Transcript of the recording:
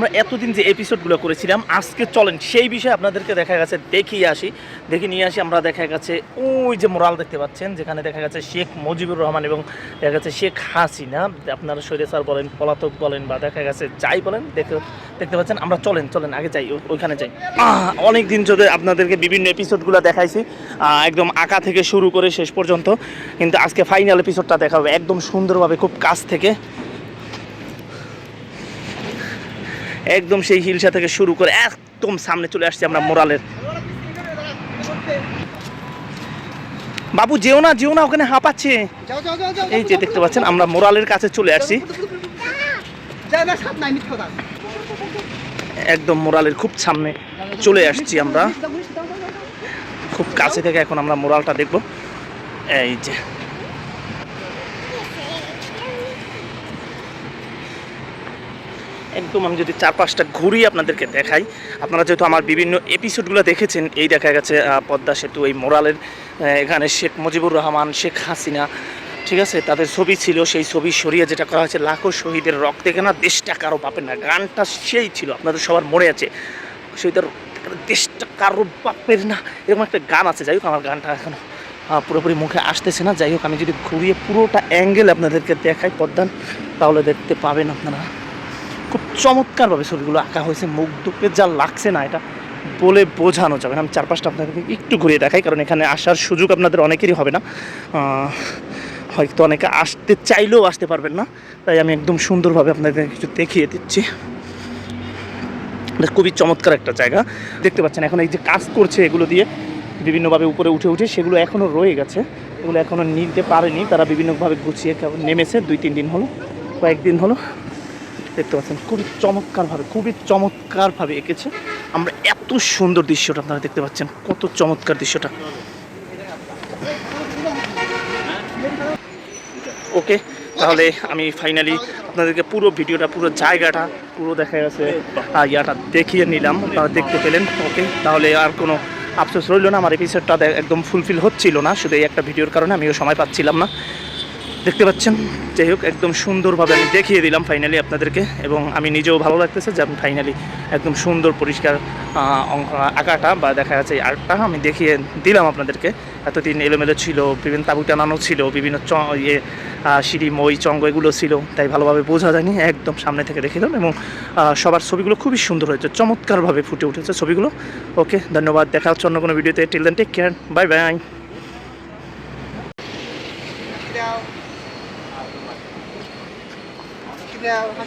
আমরা এতদিন যে এপিসোডগুলো করেছিলাম, আজকে চলেন সেই বিষয়ে আপনাদেরকে দেখা গেছে, দেখিয়ে আসি। দেখে নিয়ে আসি, আমরা দেখা গেছে ওই যে মোরাল দেখতে পাচ্ছেন, যেখানে দেখা গেছে শেখ মুজিবুর রহমান এবং দেখা গেছে শেখ হাসিনা। আপনারা স্যার বলেন, পলাতক বলেন বা দেখা গেছে যাই বলেন, দেখতে দেখতে পাচ্ছেন, আমরা চলেন চলেন, আগে যাই ওইখানে যাই। অনেক দিন ধরে আপনাদেরকে বিভিন্ন এপিসোডগুলো দেখাইছি একদম আঁকা থেকে শুরু করে শেষ পর্যন্ত, কিন্তু আজকে ফাইনাল এপিসোডটা দেখাবে, একদম সুন্দরভাবে, খুব কাছ থেকে। একদম সেই হিলসা থেকে শুরু করে একদম সামনে চলে আসছি আমরা মোরালের। বাবু যেও না যেও না ওখানে হাঁপাচ্ছে। এই যে দেখতে পাচ্ছেন আমরা মোরালের কাছে চলে আসছি। একদম মোরালের খুব সামনে চলে আসছি আমরা। খুব কাছে থেকে এখন আমরা মোরালটা দেখব। এই যে। একদম আমি যদি চার পাঁচটা ঘুরিয়ে আপনাদেরকে দেখাই, আপনারা যেহেতু আমার বিভিন্ন এপিসোডগুলো দেখেছেন, এই দেখা গেছে পদ্মা সেতু, এই মোরালের এখানে শেখ মুজিবুর রহমান, শেখ হাসিনা, ঠিক আছে? তাদের ছবি ছিল, সেই ছবি সরিয়ে যেটা করা হয়েছে, লাখো শহীদের রক্তে কেনা দেশটা কারও বাপের না, গানটা সেই ছিল, আপনাদের সবার মনে আছে। শহীদের দেশটা কারও বাপের না, এরকম একটা গান আছে, যাই হোক আমার গানটা এখনও পুরোপুরি মুখে আসতেছে না, যাই হোক আমি যদি ঘুরিয়ে পুরোটা অ্যাঙ্গেল আপনাদেরকে দেখাই পদ্মান তাহলে দেখতে পাবেন আপনারা। খুব চমৎকারভাবে ছবিগুলো আঁকা হয়েছে। মুগ্ধকে যা লাগছে না, এটা বলে বোঝানো যাবে না। আমি চার পাঁচটা আপনাদেরকে একটু ঘুরিয়ে দেখাই, কারণ এখানে আসার সুযোগ আপনাদের অনেকেরই হবে না। হয়তো অনেকে আসতে চাইলেও আসতে পারবেন না। তাই আমি একদম সুন্দরভাবে আপনাদের কিছু দেখিয়ে দিচ্ছি। খুবই চমৎকার একটা জায়গা। দেখতে পাচ্ছেন, এখন এই যে কাজ করছে এগুলো দিয়ে বিভিন্নভাবে উপরে উঠে উঠে, সেগুলো এখনও রয়ে গেছে। এগুলো এখনও নিতে পারেনি। তারা বিভিন্নভাবে গুছিয়ে নেমেছে। দুই, তিন দিন হলো, কয়েকদিন হলো। দেখতে পাচ্ছেন, খুবই চমৎকারভাবে খুবই চমৎকারভাবে এঁকেছে। আমরা এত সুন্দর দৃশ্যটা আপনারা দেখতে পাচ্ছেন, কত চমৎকার দৃশ্যটা। ওকে, তাহলে আমি ফাইনালি আপনাদেরকে পুরো ভিডিওটা, পুরো জায়গাটা, পুরো দেখা গেছে ইয়াটা দেখিয়ে নিলাম, আপনারা দেখতে পেলেন, ওকে। তাহলে আর কোনো আফসোস রইল না, আমার এপিসোডটা একদম ফুলফিল হচ্ছিল না, শুধু এই একটা ভিডিওর কারণে আমিও সময় পাচ্ছিলাম না। দেখতে পাচ্ছেন? যাই হোক, একদম সুন্দরভাবে আমি দেখিয়ে দিলাম ফাইনালি আপনাদেরকে এবং আমি নিজেও ভালো লাগতেছে যে আমি ফাইনালি একদম সুন্দর পরিষ্কার আঁকাটা বা দেখা যাচ্ছে এই আর্টটা আমি দেখিয়ে দিলাম আপনাদেরকে। এতদিন এলোমেলো ছিল, বিভিন্ন তাবু টানানো ছিল, বিভিন্ন চ ইয়ে সিঁড়ি, মই, চঙ্গ এগুলো ছিল, তাই ভালোভাবে বোঝা যায়নি। একদম সামনে থেকে দেখে দিলাম এবং সবার ছবিগুলো খুবই সুন্দর হয়েছে, চমৎকারভাবে ফুটে উঠেছে ছবিগুলো। ওকে, ধন্যবাদ, দেখা হচ্ছে অন্য কোনো ভিডিওতে। Till take care bye bye now.